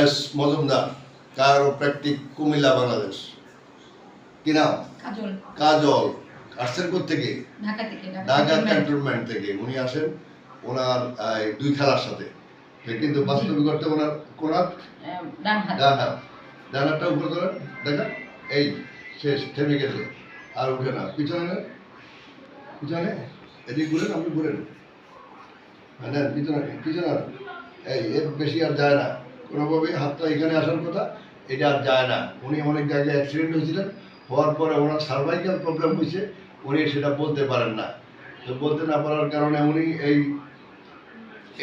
S Majumdar chiropractic Comilla Bangladesh. কি নাম? কাজল। কাজল। আসছেন থেকে ঢাকা থেকে ঢাকা ক্যান্টনমেন্ট থেকে। উনি আসেন ওনার দুই খেলার সাথে। কিন্তু বাস্তবিক অর্থে ওনার কোনার? ডান হাত ডান হাত ডান হাতটা উপরে তোলেন। দেখা এই শেষ থেমে গেছে। আর উঠে না। পিছনে পিছনে? এদিকে ঘুরেন আপনি ঘুরেন। হ্যাঁ পিছনে পিছনে এই এর বেশি আর যায় না। কোনোভাবে হাতটা এখানে আসার কথা এটা আর যায় না। উনি অনেক জায়গায় অ্যাক্সিডেন্ট হয়েছিলেন হওয়ার পরে ওনার সার্ভাইকাল প্রবলেম হয়েছে উনি সেটা বলতে পারেন না। তো বলতে না পারার কারণে উনি এই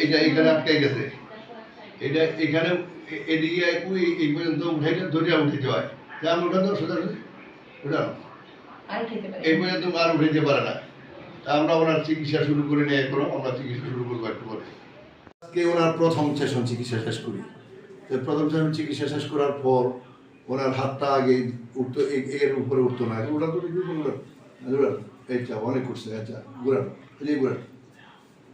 এটা এখানে আটকে গেছে। এটা এখানে এদিকে এই পর্যন্ত উঠাইলে ধরে উঠাইতে হয়। তা আমি ওঠানো সোজা উঠানো? আর এই পর্যন্ত আর উঠাইতে পারে না। তা আমরা ওনার চিকিৎসা শুরু করি নিয়ে এখনও আমরা চিকিৎসা শুরু করব একটু পরে। আজকে ওনার প্রথম সেশন চিকিৎসা শেষ করি। প্রথম সেশন চিকিৎসা শেষ করার পর ওনার হাতটা আগে উঠতো এর উপরে উঠতো না। ওটা তো ঘুরান এইটা অনেক করছে আচ্ছা ঘুরান, এই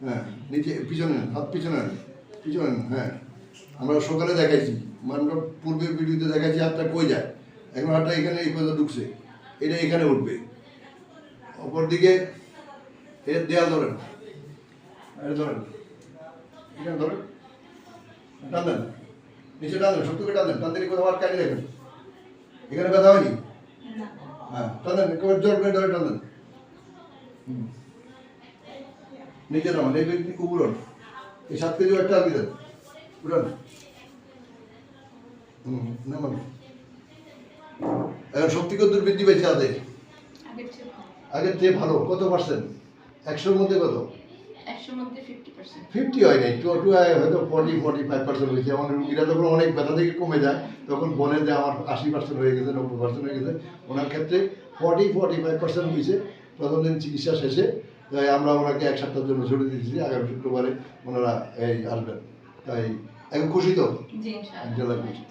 হ্যাঁ নিচে, পিছনে হাত পিছনে পিছনে হ্যাঁ। আমরা সকালে দেখাইছি মানে পূর্বের ভিডিওতে দেখাইছি, হাতটা কই যায়? এখন হাতটা এখানে, এই পর্যন্ত ঢুকছে, এটা এখানে উঠবে। অপর দিকে এর দেয়াল ধরেন এটা ধরেন, এখানে ধরেন নিচে টান দেন শক্তি করে টান দেন টান দিলে দেখেন এখানে ব্যথা হয়নি? হ্যাঁ টান দেন একেবারে জোর করে ধরে টান দেন। হুম। নিচে নামান এই ব্যক্তি উড়ন এই সাত কেজি একটা আগে দেন উড়ন হুম নামান। এখন শক্তি কত বৃদ্ধি পেয়েছে হাতে আগের চেয়ে ভালো। কত পার্সেন্ট একশোর মধ্যে কত? ফিফটি হয় নাই টু টু হয়তো ফর্টি ফর্টি ফাইভ পার্সেন্ট হয়েছে আমার রুগীরা যখন অনেক ব্যথা থেকে কমে যায় তখন বলে যে আমার আশি পার্সেন্ট হয়ে গেছে নব্বই পার্সেন্ট হয়ে গেছে। ওনার ক্ষেত্রে ফর্টি ফর্টি ফাইভ পার্সেন্ট হয়েছে প্রথম দিন চিকিৎসা শেষে তাই আমরা ওনাকে এক সপ্তাহের জন্য ছুটি দিয়েছি। আগামী শুক্রবারে ওনারা এই আসবেন। তাই এখন খুশি তো? ইনশাল্লাহ খুশি।